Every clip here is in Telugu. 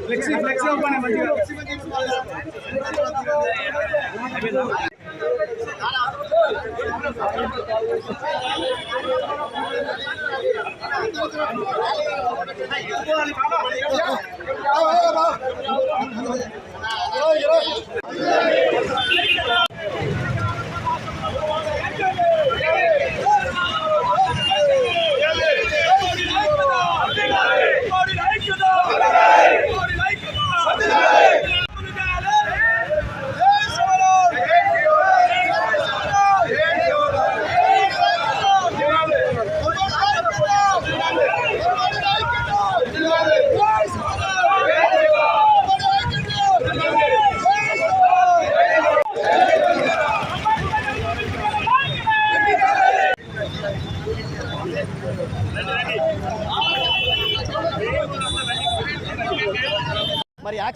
ఫ్లెక్సీ ఫ్లెక్సీ ఓపెన్ మంచిగా. మరి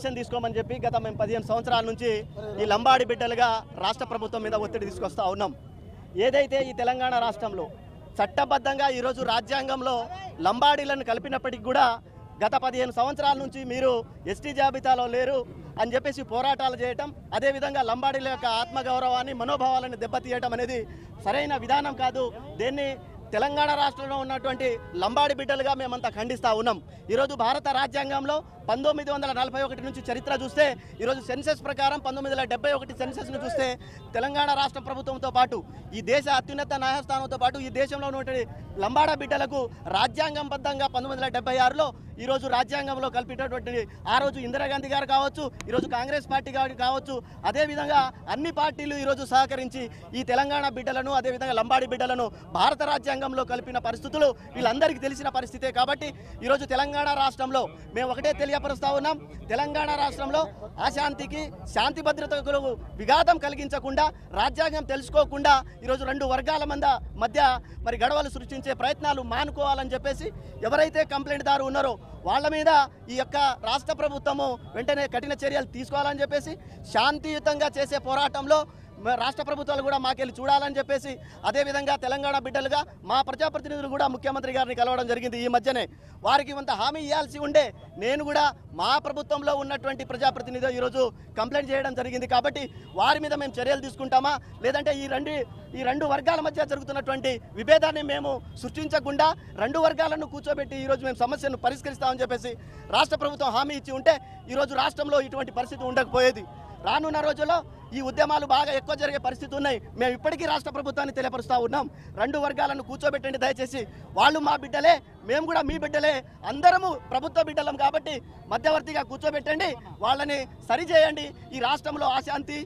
యాక్షన్ తీసుకోమని చెప్పి గత మేము పదిహేను సంవత్సరాల నుంచి ఈ లంబాడి బిడ్డలుగా రాష్ట్ర ప్రభుత్వం మీద ఒత్తిడి తీసుకొస్తా ఉన్నాం. ఏదైతే ఈ తెలంగాణ రాష్ట్రంలో చట్టబద్ధంగా ఈరోజు రాజ్యాంగంలో లంబాడీలను కలిపినప్పటికీ కూడా గత పదిహేను సంవత్సరాల నుంచి మీరు ఎస్టీ జాబితాలో లేరు అని చెప్పేసి పోరాటాలు చేయటం అదేవిధంగా లంబాడీల యొక్క ఆత్మగౌరవాన్ని మనోభావాలను దెబ్బతీయటం అనేది సరైన విధానం కాదు. దీన్ని తెలంగాణ రాష్ట్రంలో ఉన్నటువంటి లంబాడి బిడ్డలుగా మేమంతా ఖండిస్తా ఉన్నాం. ఈరోజు భారత రాజ్యాంగంలో పంతొమ్మిది వందల నలభై ఒకటి నుంచి చరిత్ర చూస్తే ఈరోజు సెన్సెస్ ప్రకారం పంతొమ్మిది వందల డెబ్బై ఒకటి సెన్సెస్ను చూస్తే తెలంగాణ రాష్ట్ర ప్రభుత్వంతో పాటు ఈ దేశ అత్యున్నత న్యాయస్థానంతో పాటు ఈ దేశంలో ఉన్నటువంటి లంబాడ బిడ్డలకు రాజ్యాంగంబద్ధంగా పంతొమ్మిది వందల డెబ్బై ఆరులో ఈరోజు రాజ్యాంగంలో కల్పించేటువంటి ఆ రోజు ఇందిరాగాంధీ గారు కావచ్చు ఈరోజు కాంగ్రెస్ పార్టీ గారు కావచ్చు అదేవిధంగా అన్ని పార్టీలు ఈరోజు సహకరించి ఈ తెలంగాణ బిడ్డలను అదేవిధంగా లంబాడి బిడ్డలను భారత రాజ్యాంగంలో కలిపిన పరిస్థితులు వీళ్ళందరికీ తెలిసిన పరిస్థితే కాబట్టి ఈరోజు తెలంగాణ రాష్ట్రంలో మేము ఒకటే తెలియపరుస్తా ఉన్నాం. తెలంగాణ రాష్ట్రంలో అశాంతికి శాంతి భద్రతకు విఘాతం కలిగించకుండా రాజ్యాంగం తెలుసుకోకుండా ఈరోజు రెండు వర్గాల మంద మధ్య మరి గడవలు సృష్టించే ప్రయత్నాలు మానుకోవాలని చెప్పేసి ఎవరైతే కంప్లైంట్ దారు ఉన్నారో వాళ్ళ మీద ఈ యొక్క రాష్ట్ర ప్రభుత్వము వెంటనే కఠిన చర్యలు తీసుకోవాలని చెప్పేసి శాంతియుతంగా చేసే పోరాటంలో రాష్ట్ర ప్రభుత్వాలు కూడా మాకెళ్ళి చూడాలని చెప్పేసి అదేవిధంగా తెలంగాణ బిడ్డలుగా మా ప్రజాప్రతినిధులు కూడా ముఖ్యమంత్రి గారిని కలవడం జరిగింది ఈ మధ్యనే. వారికి కొంత హామీ ఇవ్వాల్సి ఉండే నేను కూడా మా ప్రభుత్వంలో ఉన్నటువంటి ప్రజాప్రతినిధి ఈరోజు కంప్లైంట్ చేయడం జరిగింది కాబట్టి వారి మీద మేము చర్యలు తీసుకుంటామా? లేదంటే ఈ రెండు ఈ రెండు వర్గాల మధ్య జరుగుతున్నటువంటి విభేదాన్ని మేము సృష్టించకుండా రెండు వర్గాలను కూర్చోబెట్టి ఈరోజు మేము సమస్యను పరిష్కరిస్తామని చెప్పేసి రాష్ట్ర ప్రభుత్వం హామీ ఇచ్చి ఉంటే ఈరోజు రాష్ట్రంలో ఇటువంటి పరిస్థితి ఉండకపోయేది. రానున్న రోజుల్లో ఈ ఉద్యమాలు బాగా ఎక్కువ జరిగే పరిస్థితి ఉన్నాయి. మేము ఇప్పటికీ రాష్ట్ర ప్రభుత్వాన్ని తెలియపరుస్తూ ఉన్నాం. రెండు వర్గాలను కూర్చోబెట్టండి దయచేసి. వాళ్ళు మా బిడ్డలే మేము కూడా మీ బిడ్డలే. అందరము ప్రభుత్వ బిడ్డలం కాబట్టి మధ్యవర్తిగా కూర్చోబెట్టండి. వాళ్ళని సరిచేయండి ఈ రాష్ట్రంలో అశాంతి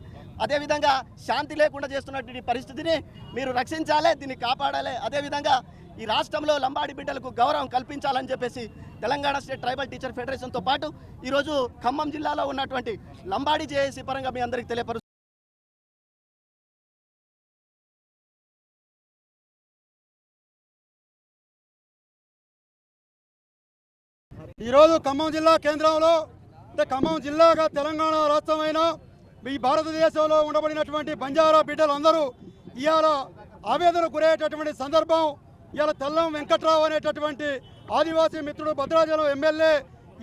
అదేవిధంగా శాంతి లేకుండా చేస్తున్నటువంటి పరిస్థితిని మీరు రక్షించాలి దీన్ని కాపాడాలి. అదేవిధంగా ఈ రాష్ట్రంలో లంబాడి బిడ్డలకు గౌరవం కల్పించాలని చెప్పేసి తెలంగాణ స్టేట్ ట్రైబల్ టీచర్ ఫెడరేషన్తో పాటు ఈరోజు ఖమ్మం జిల్లాలో ఉన్నటువంటి లంబాడి జేఏసీ పరంగా మీ అందరికీ తెలియపరు ఈరోజు ఖమ్మం జిల్లా కేంద్రంలో అంటే ఖమ్మం జిల్లాగా తెలంగాణ రాష్ట్రమైన ఈ భారతదేశంలో ఉండబడినటువంటి బంజారా బిడ్డలందరూ ఇవాళ ఆవేదన గురయ్యేటటువంటి సందర్భం ఇవాళ తెల్లం వెంకట్రావు అనేటటువంటి ఆదివాసీ మిత్రుడు భద్రాచలం ఎమ్మెల్యే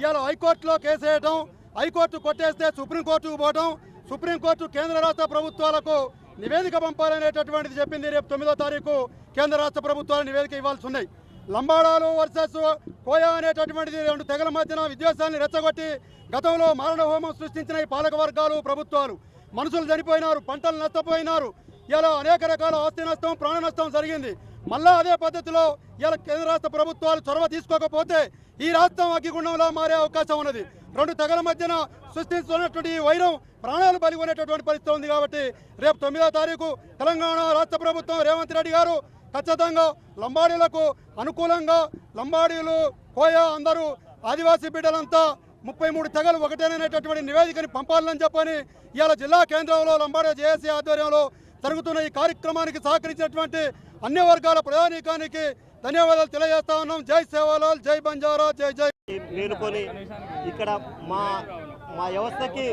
ఇవాళ హైకోర్టులో కేసు వేయటం హైకోర్టు కొట్టేస్తే సుప్రీంకోర్టుకు పోవటం సుప్రీంకోర్టు కేంద్ర రాష్ట్ర ప్రభుత్వాలకు నివేదిక పంపాలనేటటువంటిది చెప్పింది రేపు తొమ్మిదో తారీఖు కేంద్ర రాష్ట్ర ప్రభుత్వాలు నివేదిక ఇవ్వాల్సి ఉన్నాయి లంబాడాలు వర్సెస్ కోయా అనేటటువంటిది రెండు తెగల మధ్యన విద్వేషాన్ని రెచ్చగొట్టి గతంలో మారణ హోమం సృష్టించిన ఈ పాలక వర్గాలు ప్రభుత్వాలు. మనుషులు చనిపోయినారు పంటలు నష్టపోయినారు. ఇలా అనేక రకాల ఆస్తి నష్టం ప్రాణ నష్టం జరిగింది. మళ్ళా అదే పద్ధతిలో ఇలా కేంద్ర రాష్ట్ర ప్రభుత్వాలు చొరవ తీసుకోకపోతే ఈ రాష్ట్రం అగ్గిగుండంలో మారే అవకాశం ఉన్నది. రెండు తెగల మధ్యన సృష్టిస్తున్నటువంటి ఈ వైరం ప్రాణాలు బలిగొనేటటువంటి పరిస్థితి ఉంది కాబట్టి రేపు తొమ్మిదో తారీఖు తెలంగాణ రాష్ట్ర ప్రభుత్వం రేవంత్ రెడ్డి గారు ఖచ్చితంగా లంబాడీలకు అనుకూలంగా లంబాడీలు కోయ అందరూ ఆదివాసీ బిడ్డలంతా ముప్పై మూడు తెగలు ఒకటేననేటటువంటి నివేదికని పంపాలని చెప్పని ఇవాళ జిల్లా కేంద్రంలో లంబాడ జేఏసీ ఆధ్వర్యంలో జరుగుతున్న ఈ కార్యక్రమానికి సహకరించినటువంటి అన్ని వర్గాల ప్రయాణికానికి ధన్యవాదాలు తెలియజేస్తా ఉన్నాం. జై సేవాలాల్ జై బంజారా జై జై. మేలుకొని ఇక్కడ మా మా వ్యవస్థకి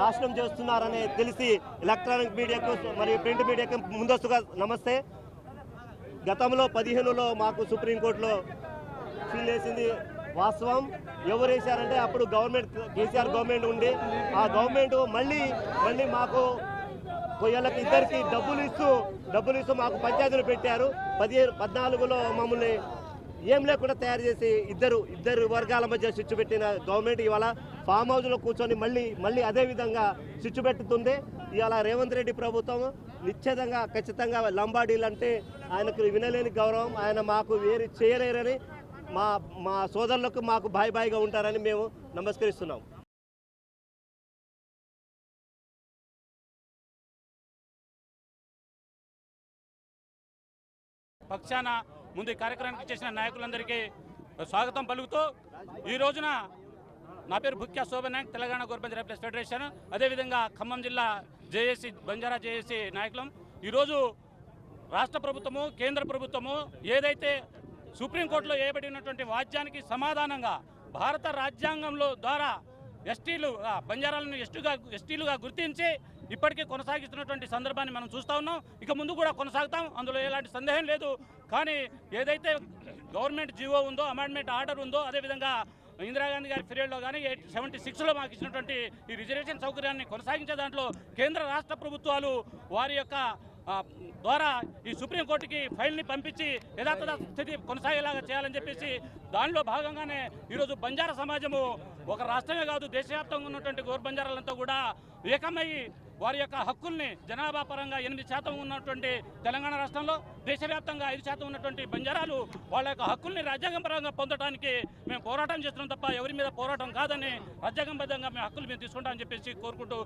నాశనం చేస్తున్నారని తెలిసి ఎలక్ట్రానిక్ మీడియాకు మరియు ప్రింట్ మీడియాకు ముందస్తుగా నమస్తే. గతంలో పదిహేనులో మాకు సుప్రీంకోర్టులో ఫీల్ వేసింది వాస్తవం. ఎవరు వేశారంటే అప్పుడు గవర్నమెంట్ కేసీఆర్ గవర్నమెంట్ ఉండి ఆ గవర్నమెంట్ మళ్ళీ మళ్ళీ మాకు కొయ్యలకు ఇద్దరికి డబ్బులు ఇస్తూ డబ్బులు ఇస్తూ మాకు పంచాయతీలు పెట్టారు. పదిహేను పద్నాలుగులో మమ్మల్ని ఏం లేకుండా తయారు చేసి ఇద్దరు ఇద్దరు వర్గాల మధ్య స్విచ్ పెట్టిన గవర్నమెంట్ ఇవాళ ఫామ్ హౌస్లో కూర్చొని మళ్ళీ మళ్ళీ అదే విధంగా స్విచ్ పెట్టుతుంది ఇవాళ రేవంత్ రెడ్డి ప్రభుత్వం నిశ్చితంగా ఖచ్చితంగా లంబాడీలు అంటే ఆయనకు వినలేని గౌరవం ఆయన మాకు వేరు చేయలేరని మా మా సోదరులకు మాకు బాయ్ బాయ్గా ఉంటారని మేము నమస్కరిస్తున్నాం. పక్షాన ముందు ఈ కార్యక్రమానికి చేసిన నాయకులందరికీ స్వాగతం పలుకుతూ ఈ రోజున నా పేరు Bhukya Shobhan Nayak Telangana government repress federation. అదేవిధంగా ఖమ్మం జిల్లా జేఏసీ బంజారా జేఏసీ నాయకులం. ఈరోజు రాష్ట్ర ప్రభుత్వము కేంద్ర ప్రభుత్వము ఏదైతే సుప్రీంకోర్టులో వేయబడినటువంటి వాద్యానికి సమాధానంగా భారత రాజ్యాంగంలో ద్వారా ఎస్టీలు బంజారాలను ఎస్టీగా ఎస్టీలుగా గుర్తించి ఇప్పటికీ కొనసాగిస్తున్నటువంటి సందర్భాన్ని మనం చూస్తూ ఉన్నాం. ఇక ముందు కూడా కొనసాగుతాం. అందులో ఎలాంటి సందేహం లేదు. కానీ ఏదైతే గవర్నమెంట్ జీవో ఉందో అమెండ్మెంట్ ఆర్డర్ ఉందో అదేవిధంగా ఇందిరాగాంధీ గారి పీరియడ్లో కానీ ఎయిట్ సెవెంటీ సిక్స్లో మాకు ఇచ్చినటువంటి ఈ రిజర్వేషన్ సౌకర్యాన్ని కొనసాగించే దాంట్లో కేంద్ర రాష్ట్ర ప్రభుత్వాలు వారి యొక్క ద్వారా ఈ సుప్రీంకోర్టుకి ఫైల్ని పంపించి యథాతథ స్థితి కొనసాగేలాగా చేయాలని చెప్పేసి దానిలో భాగంగానే ఈరోజు బంజారా సమాజము ఒక రాష్ట్రమే కాదు దేశవ్యాప్తంగా ఉన్నటువంటి గోర్ బంజారాలంతా కూడా ఏకమై వారి యొక్క హక్కుల్ని జనాభా పరంగా ఎనిమిది శాతం ఉన్నటువంటి తెలంగాణ రాష్ట్రంలో దేశవ్యాప్తంగా ఐదు శాతం ఉన్నటువంటి బంజారాలు వాళ్ళ యొక్క హక్కుల్ని రాజ్యాంగం పరంగా పొందడానికి మేము పోరాటం చేస్తున్నాం తప్ప ఎవరి మీద పోరాటం కాదని రాజ్యాంగబద్ధంగా మేము హక్కులు మేము తీసుకుంటామని చెప్పేసి కోరుకుంటూ